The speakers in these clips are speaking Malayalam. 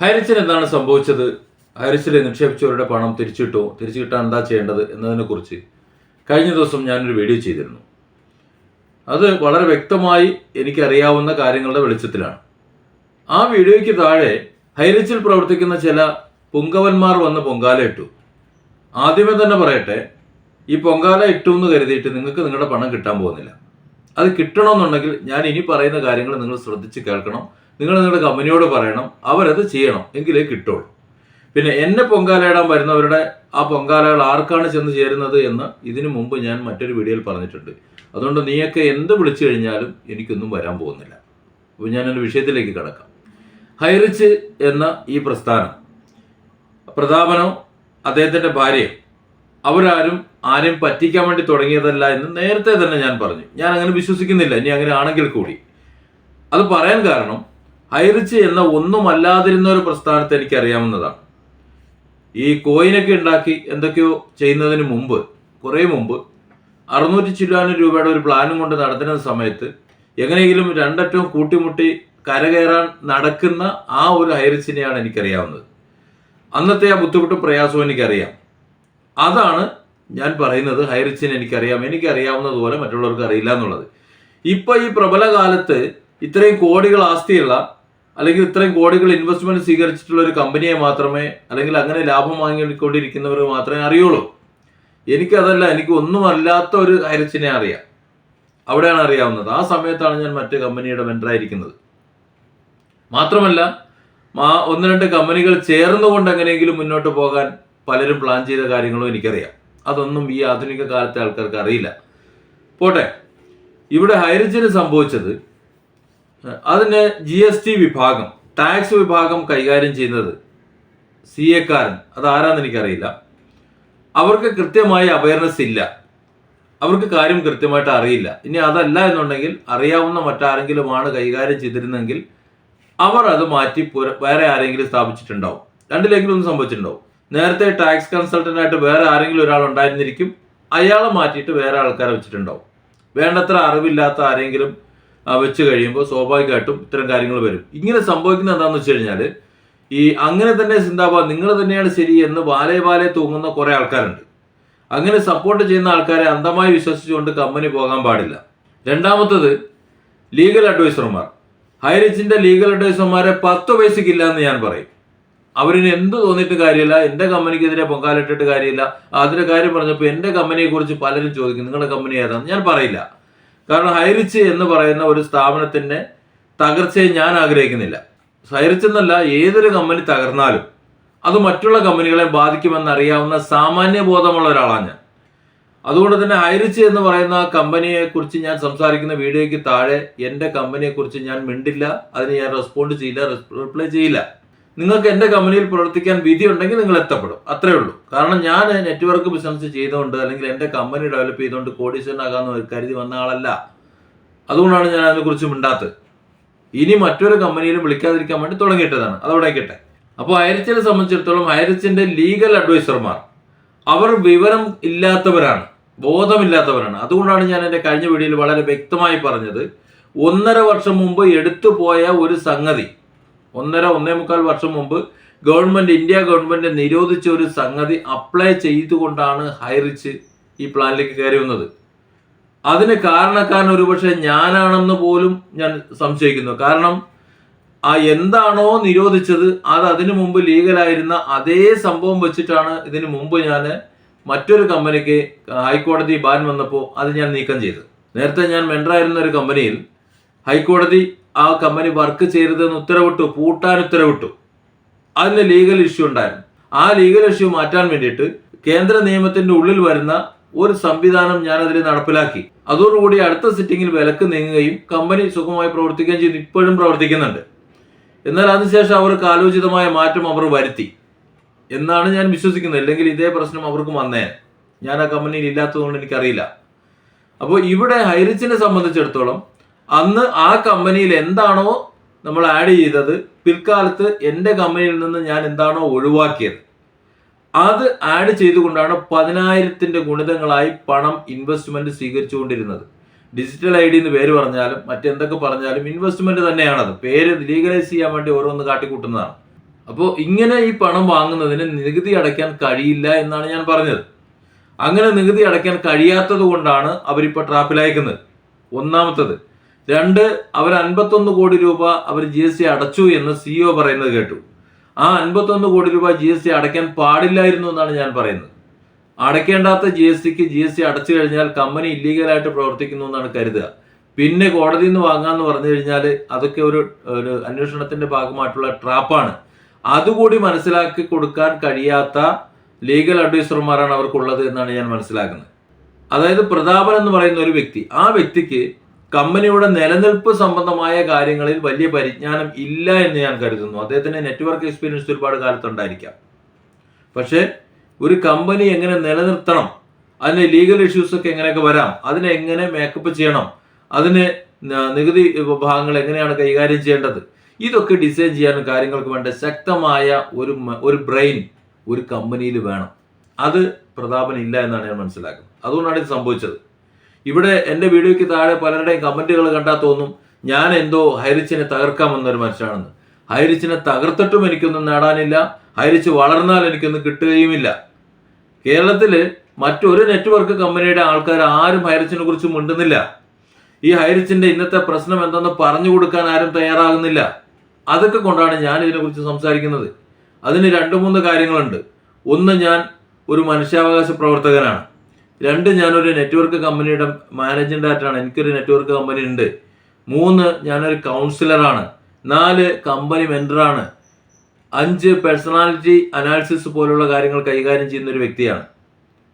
ഹൈറിച്ചിന് എന്താണ് സംഭവിച്ചത്? ഹരിച്ചിൽ നിക്ഷേപിച്ചവരുടെ പണം തിരിച്ചു തിരിച്ചിട്ടോ തിരിച്ചു കിട്ടാൻ എന്താ ചെയ്യേണ്ടത് എന്നതിനെക്കുറിച്ച് കഴിഞ്ഞ ദിവസം ഞാനൊരു വീഡിയോ ചെയ്തിരുന്നു. അത് വളരെ വ്യക്തമായി എനിക്കറിയാവുന്ന കാര്യങ്ങളുടെ വെളിച്ചത്തിലാണ്. ആ വീഡിയോയ്ക്ക് താഴെ ഹൈറിച്ചിൽ പ്രവർത്തിക്കുന്ന ചില പൊങ്കവന്മാർ വന്ന് പൊങ്കാല ഇട്ടു. ആദ്യമേ തന്നെ പറയട്ടെ ഈ പൊങ്കാല ഇട്ടു എന്ന് കരുതിയിട്ട് നിങ്ങൾക്ക് നിങ്ങളുടെ പണം കിട്ടാൻ പോകുന്നില്ല. അത് കിട്ടണമെന്നുണ്ടെങ്കിൽ ഞാൻ ഇനി പറയുന്ന കാര്യങ്ങൾ നിങ്ങൾ ശ്രദ്ധിച്ച് കേൾക്കണം. നിങ്ങൾ നിങ്ങളുടെ കമ്പനിയോട് പറയണം അവരത് ചെയ്യണം എങ്കിലേ കിട്ടുള്ളൂ. പിന്നെ എന്നെ പൊങ്കാലയിടാൻ വരുന്നവരുടെ ആ പൊങ്കാലകൾ ആർക്കാണ് ചെന്ന് ചേരുന്നത് എന്ന് ഇതിനു മുമ്പ് ഞാൻ മറ്റൊരു വീഡിയോയിൽ പറഞ്ഞിട്ടുണ്ട്. അതുകൊണ്ട് നീയൊക്കെ എന്ത് വിളിച്ചു കഴിഞ്ഞാലും എനിക്കൊന്നും വരാൻ പോകുന്നില്ല. അപ്പോൾ ഞാൻ എന്റെ വിഷയത്തിലേക്ക് കിടക്കാം. ഹൈറിച്ച് എന്ന ഈ പ്രസ്ഥാനം പ്രതാപനോ അദ്ദേഹത്തിന്റെ ഭാര്യയോ അവരാരും ആരെയും പറ്റിക്കാൻ വേണ്ടി തുടങ്ങിയതല്ല എന്ന് നേരത്തെ തന്നെ ഞാൻ പറഞ്ഞു. ഞാൻ അങ്ങനെ വിശ്വസിക്കുന്നില്ല. ഇനി അങ്ങനെ ആണെങ്കിൽ കൂടി. അത് പറയാൻ കാരണം ഹൈറിച്ച് എന്ന ഒന്നുമല്ലാതിരുന്ന ഒരു പ്രസ്ഥാനത്തെ എനിക്ക് അറിയാവുന്നതാണ് ഈ കോയിനൊക്കെ ഉണ്ടാക്കി എന്തൊക്കെയോ ചെയ്യുന്നതിന് മുമ്പ് കുറേ മുമ്പ് അറുന്നൂറ്റി ചില്ലാനും രൂപയുടെ ഒരു പ്ലാനും കൊണ്ട് നടത്തുന്ന സമയത്ത് എങ്ങനെയെങ്കിലും രണ്ടറ്റവും കൂട്ടിമുട്ടി കരകയറാൻ നടക്കുന്ന ആ ഒരു ഹൈറിച്ചിനെയാണ് എനിക്കറിയാവുന്നത്. അന്നത്തെ ആ ബുദ്ധിമുട്ടും പ്രയാസവും എനിക്കറിയാം. അതാണ് ഞാൻ പറയുന്നത് ഹൈറിച്ചിന് എനിക്കറിയാം. എനിക്കറിയാവുന്നതുപോലെ മറ്റുള്ളവർക്ക് അറിയില്ല എന്നുള്ളത്. ഇപ്പൊ ഈ പ്രബല കാലത്ത് ഇത്രയും കോടികൾ ആസ്തിയുള്ള അല്ലെങ്കിൽ ഇത്രയും കോടികൾ ഇൻവെസ്റ്റ്മെന്റ് സ്വീകരിച്ചിട്ടുള്ള ഒരു കമ്പനിയെ മാത്രമേ അല്ലെങ്കിൽ അങ്ങനെ ലാഭം വാങ്ങിക്കൊണ്ടിരിക്കുന്നവർ മാത്രമേ അറിയുള്ളൂ. എനിക്കതല്ല എനിക്ക് ഒന്നും അല്ലാത്ത ഒരു അരച്ചിനെ അറിയാം. അവിടെയാണ് അറിയാവുന്നത്. ആ സമയത്താണ് ഞാൻ മറ്റു കമ്പനിയുടെ വെൻഡറായിരിക്കുന്നത് മാത്രമല്ല ഒന്ന് രണ്ട് കമ്പനികൾ ചേർന്നുകൊണ്ട് എങ്ങനെയെങ്കിലും മുന്നോട്ട് പോകാൻ പലരും പ്ലാൻ ചെയ്ത കാര്യങ്ങളും എനിക്കറിയാം. അതൊന്നും ഈ ആധുനിക കാലത്തെ ആൾക്കാർക്ക് അറിയില്ല. പോട്ടെ. ഇവിടെ ഹൈറിജിന് സംഭവിച്ചത് അതിന് ജി എസ് ടി വിഭാഗം ടാക്സ് വിഭാഗം കൈകാര്യം ചെയ്യുന്നത് സി എക്കാരൻ അത് ആരാന്ന് എനിക്കറിയില്ല. അവർക്ക് കൃത്യമായി അവയർനെസ് ഇല്ല. അവർക്ക് കാര്യം കൃത്യമായിട്ട് അറിയില്ല. ഇനി അതല്ല എന്നുണ്ടെങ്കിൽ അറിയാവുന്ന മറ്റാരെങ്കിലുമാണ് കൈകാര്യം ചെയ്തിരുന്നെങ്കിൽ അവർ അത് മാറ്റി വേറെ ആരെങ്കിലും സ്ഥാപിച്ചിട്ടുണ്ടാവും. രണ്ടിലെങ്കിലും ഒന്നും സംഭവിച്ചിട്ടുണ്ടാവും. നേരത്തെ ടാക്സ് കൺസൾട്ടന്റ് ആയിട്ട് വേറെ ആരെങ്കിലും ഒരാൾ ഉണ്ടായിരുന്നിരിക്കും. അയാളെ മാറ്റിയിട്ട് വേറെ ആൾക്കാരെ വെച്ചിട്ടുണ്ടാവും. വേണ്ടത്ര അറിവില്ലാത്ത ആരെങ്കിലും വെച്ച് കഴിയുമ്പോൾ സ്വാഭാവികമായിട്ടും ഇത്തരം കാര്യങ്ങൾ വരും. ഇങ്ങനെ സംഭവിക്കുന്നത് എന്താണെന്ന് വെച്ച് കഴിഞ്ഞാൽ ഈ അങ്ങനെ തന്നെ സിന്താബാദ് നിങ്ങൾ തന്നെയാണ് ശരി എന്ന് വാലേ വാലെ തൂങ്ങുന്ന കുറേ ആൾക്കാരുണ്ട്. അങ്ങനെ സപ്പോർട്ട് ചെയ്യുന്ന ആൾക്കാരെ അന്ധമായി വിശ്വസിച്ചുകൊണ്ട് കമ്പനി പോകാൻ പാടില്ല. രണ്ടാമത്തത് ലീഗൽ അഡ്വൈസർമാർ ഹൈറിച്ചിന്റെ ലീഗൽ അഡ്വൈസർമാരെ പത്ത് പൈസക്കില്ല ഇല്ല എന്ന് ഞാൻ പറയും. അവരിന് എന്ത് തോന്നിയിട്ട് കാര്യമില്ല എന്റെ കമ്പനിക്കെതിരെ പൊങ്കാലിട്ടിട്ട് കാര്യമില്ല. അതിന്റെ കാര്യം പറഞ്ഞപ്പോൾ എന്റെ കമ്പനിയെക്കുറിച്ച് പലരും ചോദിക്കും നിങ്ങളുടെ കമ്പനി ഏതാണെന്ന് ഞാൻ പറയില്ല. കാരണം ഹൈറിച്ച് എന്ന് പറയുന്ന ഒരു സ്ഥാപനത്തിന്റെ തകർച്ചയെ ഞാൻ ആഗ്രഹിക്കുന്നില്ല. ഹൈറിച്ച് എന്നല്ല ഏതൊരു കമ്പനി തകർന്നാലും അത് മറ്റുള്ള കമ്പനികളെ ബാധിക്കുമെന്നറിയാവുന്ന സാമാന്യ ബോധമുള്ള ഒരാളാണ് ഞാൻ. അതുകൊണ്ട് തന്നെ ഹൈറിച്ച് എന്ന് പറയുന്ന കമ്പനിയെക്കുറിച്ച് കമ്പനിയെ കുറിച്ച് ഞാൻ സംസാരിക്കുന്ന വീഡിയോയ്ക്ക് താഴെ എന്റെ കമ്പനിയെ കുറിച്ച് ഞാൻ മിണ്ടില്ല അതിന് ഞാൻ റെസ്പോണ്ട് ചെയ്യില്ല റിപ്ലൈ ചെയ്യില്ല. നിങ്ങൾക്ക് എന്റെ കമ്പനിയിൽ പ്രവർത്തിക്കാൻ വിധി ഉണ്ടെങ്കിൽ നിങ്ങൾ എത്തപ്പെടും. അത്രേ ഉള്ളൂ. കാരണം ഞാൻ നെറ്റ്വർക്ക് ബിസിനസ് ചെയ്തുകൊണ്ട് അല്ലെങ്കിൽ എന്റെ കമ്പനി ഡെവലപ്പ് ചെയ്തുകൊണ്ട് കോടീശ്വരനാകാമെന്ന് കരുതി വന്ന ആളല്ല. അതുകൊണ്ടാണ് ഞാൻ അതിനെക്കുറിച്ച് മിണ്ടാത്തത്. ഇനി മറ്റൊരു കമ്പനിയിലും വിളിക്കാതിരിക്കാൻ വേണ്ടി തുടങ്ങിയിട്ടതാണ്. അതവിടെ കിട്ടെ അപ്പോൾ ഹൈറിച്ചിനെ സംബന്ധിച്ചിടത്തോളം ഹൈറിച്ചിന്റെ ലീഗൽ അഡ്വൈസർമാർ അവർ വിവരം ഇല്ലാത്തവരാണ്. ബോധമില്ലാത്തവരാണ്. അതുകൊണ്ടാണ് ഞാൻ എന്റെ കഴിഞ്ഞ വീഡിയോയിൽ വളരെ വ്യക്തമായി പറഞ്ഞത്. ഒന്നര വർഷം മുമ്പ് എടുത്തു പോയ ഒരു സംഗതി ഒന്നര ഒന്നേ മുക്കാൽ വർഷം മുമ്പ് ഗവൺമെന്റ് ഇന്ത്യ ഗവൺമെന്റ് നിരോധിച്ച ഒരു സംഗതി അപ്ലൈ ചെയ്തുകൊണ്ടാണ് ഹൈറിച്ച് ഈ പ്ലാനിലേക്ക് കയറി വന്നത്. അതിന് കാരണക്കാരൻ ഒരുപക്ഷെ ഞാനാണെന്ന് പോലും ഞാൻ സംശയിക്കുന്നു. കാരണം ആ എന്താണോ നിരോധിച്ചത് അത് അതിനു മുമ്പ് ലീഗലായിരുന്ന അതേ സംഭവം വെച്ചിട്ടാണ് ഇതിനു മുമ്പ് ഞാൻ മറ്റൊരു കമ്പനിക്ക് ഹൈക്കോടതി ബാൻ വന്നപ്പോൾ അത് ഞാൻ നീക്കം ചെയ്തു നേരത്തെ ഞാൻ മെൻഡറായിരുന്ന ഒരു കമ്പനിയിൽ ഹൈക്കോടതി ആ കമ്പനി വർക്ക് ചെയ്തതെന്ന് ഉത്തരവിട്ടു പൂട്ടാൻ ഉത്തരവിട്ടു. അതിന് ലീഗൽ ഇഷ്യൂ ഉണ്ടായിരുന്നു. ആ ലീഗൽ ഇഷ്യൂ മാറ്റാൻ വേണ്ടിയിട്ട് കേന്ദ്ര നിയമത്തിന്റെ ഉള്ളിൽ വരുന്ന ഒരു സംവിധാനം ഞാൻ അതിൽ നടപ്പിലാക്കി. അതോടുകൂടി അടുത്ത സിറ്റിംഗിൽ വിലക്ക് നീങ്ങുകയും കമ്പനി സുഖമായി പ്രവർത്തിക്കുകയും ചെയ്തു. ഇപ്പോഴും പ്രവർത്തിക്കുന്നുണ്ട്. എന്നാൽ അതിനുശേഷം അവർക്ക് ആലോചിതമായ മാറ്റം അവർ വരുത്തി. എന്നാണ് ഞാൻ വിശ്വസിക്കുന്നത്. അല്ലെങ്കിൽ ഇതേ പ്രശ്നം അവർക്ക് വന്നേ. ഞാൻ ആ കമ്പനിയിൽ ഇല്ലാത്തതുകൊണ്ട് എനിക്കറിയില്ല. അപ്പോൾ ഇവിടെ ഹൈറിച്ചിനെ സംബന്ധിച്ചിടത്തോളം അന്ന് ആ കമ്പനിയിൽ എന്താണോ നമ്മൾ ആഡ് ചെയ്തത് പിൽക്കാലത്ത് എന്റെ കമ്പനിയിൽ നിന്ന് ഞാൻ എന്താണോ ഒഴിവാക്കിയത്. അത് ആഡ് ചെയ്തുകൊണ്ടാണ് പതിനായിരത്തിന്റെ ഗുണിതങ്ങളായി പണം ഇൻവെസ്റ്റ്മെന്റ് സ്വീകരിച്ചുകൊണ്ടിരുന്നത്. ഡിജിറ്റൽ ഐ ഡി എന്ന് പേര് പറഞ്ഞാലും മറ്റെന്തൊക്കെ പറഞ്ഞാലും ഇൻവെസ്റ്റ്മെന്റ് തന്നെയാണത്. പേര് ലീഗലൈസ് ചെയ്യാൻ വേണ്ടി ഓരോന്ന് കാട്ടിക്കൂട്ടുന്നതാണ്. അപ്പോൾ ഇങ്ങനെ ഈ പണം വാങ്ങുന്നതിന് നികുതി അടയ്ക്കാൻ കഴിയില്ല എന്നാണ് ഞാൻ പറഞ്ഞത്. അങ്ങനെ നികുതി അടയ്ക്കാൻ കഴിയാത്തത് കൊണ്ടാണ് അവരിപ്പോൾ ട്രാപ്പിലയക്കുന്നത് ഒന്നാമത്തത് രണ്ട് അവർ അൻപത്തൊന്ന് കോടി രൂപ അവർ ജി എസ് ടി അടച്ചു എന്ന് സിഇഒ പറയുന്നത് കേട്ടു. ആ അൻപത്തൊന്ന് കോടി രൂപ ജി എസ് ടി അടയ്ക്കാൻ പാടില്ലായിരുന്നു എന്നാണ് ഞാൻ പറയുന്നത്. അടയ്ക്കേണ്ടാത്ത ജി എസ് ടിക്ക് ജി എസ് ടി അടച്ചു കഴിഞ്ഞാൽ കമ്പനി ഇല്ലീഗലായിട്ട് പ്രവർത്തിക്കുന്നു എന്നാണ് കരുതുക. പിന്നെ കോടതിയിൽ നിന്ന് വാങ്ങാന്ന് പറഞ്ഞു കഴിഞ്ഞാൽ അതൊക്കെ ഒരു ഒരു അന്വേഷണത്തിന്റെ ഭാഗമായിട്ടുള്ള ട്രാപ്പാണ്. അതുകൂടി മനസ്സിലാക്കി കൊടുക്കാൻ കഴിയാത്ത ലീഗൽ അഡ്വൈസർമാരാണ് അവർക്കുള്ളത് എന്നാണ് ഞാൻ മനസ്സിലാക്കുന്നത്. അതായത് പ്രതാപൻ എന്ന് പറയുന്ന ഒരു വ്യക്തി ആ വ്യക്തിക്ക് കമ്പനിയുടെ നിലനിൽപ്പ് സംബന്ധമായ കാര്യങ്ങളിൽ വലിയ പരിജ്ഞാനം ഇല്ല എന്ന് ഞാൻ കരുതുന്നു. അദ്ദേഹത്തിന് നെറ്റ്വർക്ക് എക്സ്പീരിയൻസ് ഒരുപാട് കാലത്തുണ്ടായിരിക്കാം. പക്ഷേ ഒരു കമ്പനി എങ്ങനെ നിലനിർത്തണം അതിന് ലീഗൽ ഇഷ്യൂസ് ഒക്കെ എങ്ങനെയൊക്കെ വരാം അതിനെ എങ്ങനെ മേക്കപ്പ് ചെയ്യണം അതിന് നികുതി വിഭാഗങ്ങൾ എങ്ങനെയാണ് കൈകാര്യം ചെയ്യേണ്ടത് ഇതൊക്കെ ഡിസൈൻ ചെയ്യാനും കാര്യങ്ങൾക്ക് വേണ്ട ശക്തമായ ഒരു ഒരു ബ്രെയിൻ ഒരു കമ്പനിയിൽ വേണം. അത് പ്രതാപനില്ല എന്നാണ് ഞാൻ മനസ്സിലാക്കുന്നത്. അതുകൊണ്ടാണ് ഇത് സംഭവിച്ചത്. ഇവിടെ എന്റെ വീഡിയോയ്ക്ക് താഴെ പലരുടെയും കമന്റുകൾ കണ്ടാൽ തോന്നും ഞാൻ എന്തോ ഹൈറിച്ചിനെ തകർക്കാമെന്നൊരു മനുഷ്യനാണെന്ന്. ഹൈറിച്ചിനെ തകർത്തിട്ടും എനിക്കൊന്നും നേടാനില്ല. ഹൈറിച്ച് വളർന്നാൽ എനിക്കൊന്നും കിട്ടുകയുമില്ല. കേരളത്തിൽ മറ്റൊരു നെറ്റ്വർക്ക് കമ്പനിയുടെ ആൾക്കാർ ആരും ഹൈറിച്ചിനെ കുറിച്ച് മിണ്ടുന്നില്ല. ഈ ഹൈരിച്ചിന്റെ ഇന്നത്തെ പ്രശ്നം എന്തെന്ന് പറഞ്ഞു കൊടുക്കാൻ ആരും തയ്യാറാകുന്നില്ല. അതൊക്കെ കൊണ്ടാണ് ഞാൻ ഇതിനെക്കുറിച്ച് സംസാരിക്കുന്നത്. അതിന് രണ്ട് മൂന്ന് കാര്യങ്ങളുണ്ട്. ഒന്ന് ഞാൻ ഒരു മനുഷ്യാവകാശ പ്രവർത്തകനാണ്. രണ്ട് ഞാനൊരു നെറ്റ്വർക്ക് കമ്പനിയുടെ മാനേജിംഗ് ഡയറക്ടറാണ് എനിക്കൊരു നെറ്റ്വർക്ക് കമ്പനി ഉണ്ട്. മൂന്ന് ഞാനൊരു കൗൺസിലറാണ് നാല് കമ്പനി മെന്ററാണ് അഞ്ച് പേഴ്സണാലിറ്റി അനാലിസിസ് പോലുള്ള കാര്യങ്ങൾ കൈകാര്യം ചെയ്യുന്ന ഒരു വ്യക്തിയാണ്.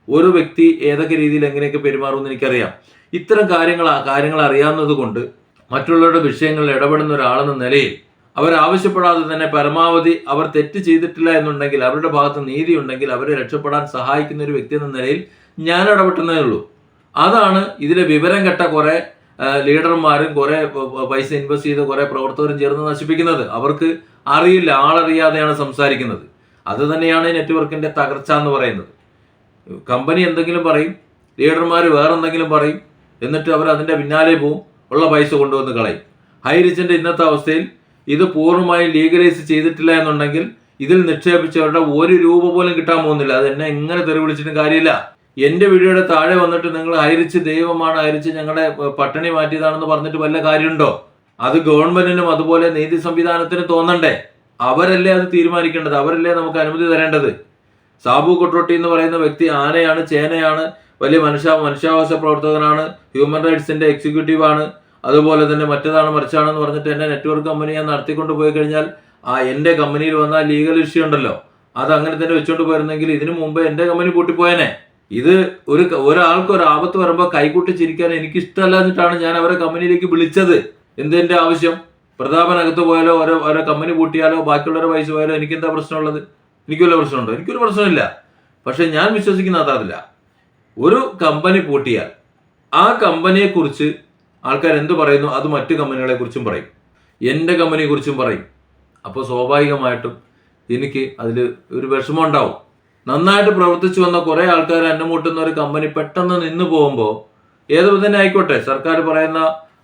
ഒരു വ്യക്തി ഏതൊക്കെ രീതിയിൽ എങ്ങനെയൊക്കെ പെരുമാറുമെന്ന് എനിക്കറിയാം. ഇത്തരം കാര്യങ്ങൾ കാര്യങ്ങൾ അറിയാവുന്നത് കൊണ്ട് മറ്റുള്ളവരുടെ വിഷയങ്ങളിൽ ഇടപെടുന്ന ഒരാളെന്ന നിലയിൽ അവർ ആവശ്യപ്പെടാതെ തന്നെ പരമാവധി അവർ തെറ്റ് ചെയ്തിട്ടില്ല എന്നുണ്ടെങ്കിൽ അവരുടെ ഭാഗത്ത് നീതി ഉണ്ടെങ്കിൽ അവരെ രക്ഷപ്പെടാൻ സഹായിക്കുന്ന ഒരു വ്യക്തി എന്ന നിലയിൽ ഞാൻ ഇടപെട്ടുന്നേ ഉള്ളൂ അതാണ് ഇതിലെ വിവരം കെട്ട കുറേ ലീഡർമാരും കുറെ പൈസ ഇൻവെസ്റ്റ് ചെയ്ത് കുറേ പ്രവർത്തകരും ചേർന്ന് നശിപ്പിക്കുന്നത്. അവർക്ക് അറിയില്ല ആളറിയാതെയാണ് സംസാരിക്കുന്നത്. അത് തന്നെയാണ് നെറ്റ്വർക്കിന്റെ തകർച്ച എന്ന് പറയുന്നത്. കമ്പനി എന്തെങ്കിലും പറയും ലീഡർമാർ വേറെ എന്തെങ്കിലും പറയും എന്നിട്ട് അവർ അതിന്റെ പിന്നാലെ പോവും ഉള്ള പൈസ കൊണ്ടുവന്ന് കളയും. ഹൈറിച്ചിന്റെ ഇന്നത്തെ അവസ്ഥയിൽ ഇത് പൂർണമായും ലീഗലൈസ് ചെയ്തിട്ടില്ല എന്നുണ്ടെങ്കിൽ ഇതിൽ നിക്ഷേപിച്ചവരുടെ ഒരു രൂപ പോലും കിട്ടാൻ പോകുന്നില്ല. അത് എന്നെ എങ്ങനെ തെറി വിളിച്ചിട്ടും കാര്യമില്ല. എന്റെ വീഡിയോയുടെ താഴെ വന്നിട്ട് നിങ്ങൾ അയരിച്ച് ദൈവമാണ് അയരിച്ച് ഞങ്ങളെ പട്ടിണി മാറ്റിയതാണെന്ന് പറഞ്ഞിട്ട് വല്ല കാര്യമുണ്ടോ? അത് ഗവൺമെന്റിനും അതുപോലെ നീതി സംവിധാനത്തിനും തോന്നണ്ടേ? അവരല്ലേ അത് തീരുമാനിക്കേണ്ടത്? അവരല്ലേ നമുക്ക് അനുമതി തരേണ്ടത്? സാബു കൊട്ടോട്ടി എന്ന് പറയുന്ന വ്യക്തി ആനയാണ് ചേനയാണ് വലിയ മനുഷ്യ മനുഷ്യാവകാശ പ്രവർത്തകനാണ് ഹ്യൂമൻ റൈറ്റ്സിന്റെ എക്സിക്യൂട്ടീവ് ആണ് അതുപോലെ തന്നെ മറ്റേതാണ് മറിച്ചാണെന്ന് പറഞ്ഞിട്ട് എന്റെ നെറ്റ്വർക്ക് കമ്പനി ഞാൻ നടത്തിക്കൊണ്ട് പോയി കഴിഞ്ഞാൽ ആ എന്റെ കമ്പനിയിൽ വന്ന ലീഗൽ ഇഷ്യൂ ഉണ്ടല്ലോ. അത് അങ്ങനെ തന്നെ വെച്ചോണ്ട് പോയിരുന്നെങ്കിൽ ഇതിനു മുമ്പ് എന്റെ കമ്പനി പൂട്ടിപ്പോയനെ. ഇത് ഒരു ഒരാൾക്ക് ഒരു ആപത്ത് വരുമ്പോൾ കൈകൂട്ടി ചിരിക്കാൻ എനിക്ക് ഇഷ്ടമല്ലാഞ്ഞിട്ടാണ് ഞാൻ അവരെ കമ്പനിയിലേക്ക് വിളിച്ചത്. എന്തെന്റെ ആവശ്യം? പ്രതാപനകത്ത് പോയാലോ ഓരോ ഓരോ കമ്പനി പൂട്ടിയാലോ ബാക്കിയുള്ളവരെ പൈസ പോയാലോ എനിക്ക് എന്താ പ്രശ്നമുള്ളത്? എനിക്ക് വല്ല പ്രശ്നമുണ്ടോ? എനിക്കൊരു പ്രശ്നമില്ല. പക്ഷെ ഞാൻ വിശ്വസിക്കുന്ന അതല്ല ഒരു കമ്പനി പൂട്ടിയാൽ ആ കമ്പനിയെ കുറിച്ച് ആൾക്കാർ എന്ത് പറയുന്നു? അത് മറ്റു കമ്പനികളെ കുറിച്ചും പറയും. എന്റെ കമ്പനിയെ കുറിച്ചും പറയും. അപ്പോൾ സ്വാഭാവികമായിട്ടും എനിക്ക് അതിൽ ഒരു വിഷമം ഉണ്ടാവും. നന്നായിട്ട് പ്രവർത്തിച്ചു വന്ന കുറേ ആൾക്കാർ അന്നമൂട്ടുന്ന ഒരു കമ്പനി പെട്ടെന്ന് നിന്നു പോകുമ്പോൾ ഏത് തന്നെ ആയിക്കോട്ടെ സർക്കാർ പറയുന്ന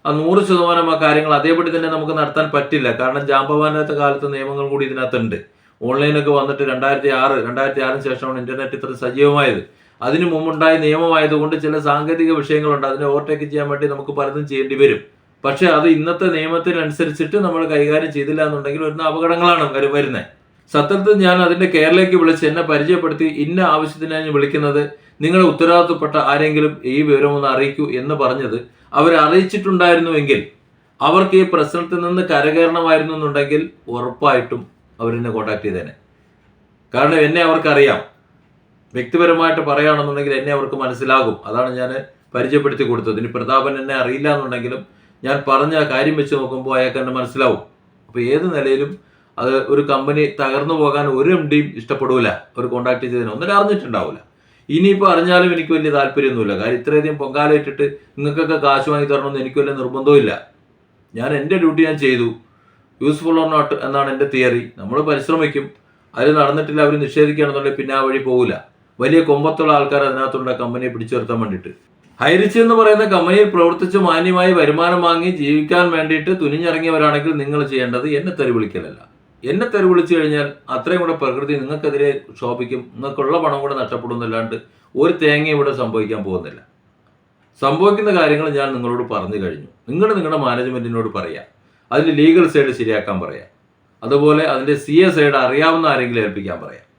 ആ നൂറ് ശതമാനം ആ കാര്യങ്ങൾ അതേപടി തന്നെ നമുക്ക് നടത്താൻ പറ്റില്ല. കാരണം ജാമ്പവാനത്തെ കാലത്ത് നിയമങ്ങൾ കൂടി ഇതിനകത്തുണ്ട്. ഓൺലൈനൊക്കെ വന്നിട്ട് രണ്ടായിരത്തി ആറ് രണ്ടായിരത്തി ആറിന് ശേഷമാണ് ഇന്റർനെറ്റ് ഇത്ര സജീവമായത്. അതിനു മുമ്പുണ്ടായ നിയമമായതുകൊണ്ട് ചില സാങ്കേതിക വിഷയങ്ങളുണ്ട്. അതിനെ ഓവർടേക്ക് ചെയ്യാൻ വേണ്ടി നമുക്ക് പലതും ചെയ്യേണ്ടി വരും. പക്ഷെ അത് ഇന്നത്തെ നിയമത്തിനനുസരിച്ചിട്ട് നമ്മൾ കൈകാര്യം ചെയ്തില്ല എന്നുണ്ടെങ്കിൽ വരുന്ന അപകടങ്ങളാണ് വരു- വരുന്നത്. സത്യത്തിൽ ഞാൻ അതിന്റെ കെയറിലേക്ക് വിളിച്ച് എന്നെ പരിചയപ്പെടുത്തി ഇന്ന ആവശ്യത്തിനാണ് ഞാൻ വിളിക്കുന്നത്. നിങ്ങളുടെ ഉത്തരവാദിത്തപ്പെട്ട ആരെങ്കിലും ഈ വിവരം ഒന്ന് അറിയിക്കൂ എന്ന് പറഞ്ഞത് അവരെ അറിയിച്ചിട്ടുണ്ടായിരുന്നുവെങ്കിൽ അവർക്ക് ഈ പ്രശ്നത്തിൽ നിന്ന് കരകയറണമായിരുന്നു എന്നുണ്ടെങ്കിൽ ഉറപ്പായിട്ടും അവരെന്നെ കോണ്ടാക്ട് ചെയ്തേനെ. കാരണം എന്നെ അവർക്കറിയാം. വ്യക്തിപരമായിട്ട് പറയുകയാണെന്നുണ്ടെങ്കിൽ എന്നെ അവർക്ക് മനസ്സിലാകും. അതാണ് ഞാൻ പരിചയപ്പെടുത്തി കൊടുത്തത്. ഇനി പ്രതാപൻ എന്നെ അറിയില്ല എന്നുണ്ടെങ്കിലും ഞാൻ പറഞ്ഞ കാര്യം വെച്ച് നോക്കുമ്പോൾ അയാൾക്ക് എന്നെ മനസ്സിലാവും. അപ്പോൾ ഏത് നിലയിലും അത് ഒരു കമ്പനി തകർന്നു പോകാൻ ഒരു എം ഡിയും ഇഷ്ടപ്പെടൂല. ഒരു കോണ്ടാക്ട് ചെയ്തതിന് ഒന്നും അറിഞ്ഞിട്ടുണ്ടാവില്ല ഇനിയിപ്പോൾ അറിഞ്ഞാലും എനിക്ക് വലിയ താല്പര്യമൊന്നുമില്ല. കാര്യം ഇത്രയധികം പൊങ്കാല ഇട്ടിട്ട് നിങ്ങൾക്കൊക്കെ കാശ് വാങ്ങി തരണമെന്ന് എനിക്ക് വലിയ നിർബന്ധമില്ല ഞാൻ എന്റെ ഡ്യൂട്ടി ഞാൻ ചെയ്തു. യൂസ്ഫുൾ ഓർ നോട്ട് എന്നാണ് എന്റെ തിയറി നമ്മൾ പരിശ്രമിക്കും. അതിൽ നടന്നിട്ടില്ല അവർ നിഷേധിക്കുകയാണെന്നുണ്ടെങ്കിൽ പിന്നെ ആ വഴി പോകില്ല വലിയ കൊമ്പത്തുള്ള ആൾക്കാർ അതിനകത്തുണ്ട് കമ്പനിയെ പിടിച്ചു നിർത്താൻ വേണ്ടിയിട്ട്. ഹൈറിച്ച് എന്ന് പറയുന്ന കമ്പനിയിൽ പ്രവർത്തിച്ച് മാന്യമായി വരുമാനം വാങ്ങി ജീവിക്കാൻ വേണ്ടിയിട്ട് തുനിഞ്ഞിറങ്ങിയവരാണെങ്കിൽ നിങ്ങൾ ചെയ്യേണ്ടത് എന്നെ തെറി വിളിക്കലല്ല. എന്നെ തെറി വിളിച്ചു കഴിഞ്ഞാൽ അത്രയും കൂടെ പ്രകൃതി നിങ്ങൾക്കെതിരെ ക്ഷോഭിക്കും നിങ്ങൾക്കുള്ള പണം കൂടെ നഷ്ടപ്പെടുന്നല്ലാണ്ട് ഒരു തേങ്ങ ഇവിടെ സംഭവിക്കാൻ പോകുന്നില്ല. സംഭവിക്കുന്ന കാര്യങ്ങൾ ഞാൻ നിങ്ങളോട് പറഞ്ഞു കഴിഞ്ഞു. നിങ്ങൾ നിങ്ങളുടെ മാനേജ്മെന്റിനോട് പറയാം. അതിൽ ലീഗൽ സൈഡ് ശരിയാക്കാൻ പറയാം. അതുപോലെ അതിന്റെ സി എ സൈഡ് അറിയാവുന്ന ആരെങ്കിലും ഏൽപ്പിക്കാൻ പറയാം.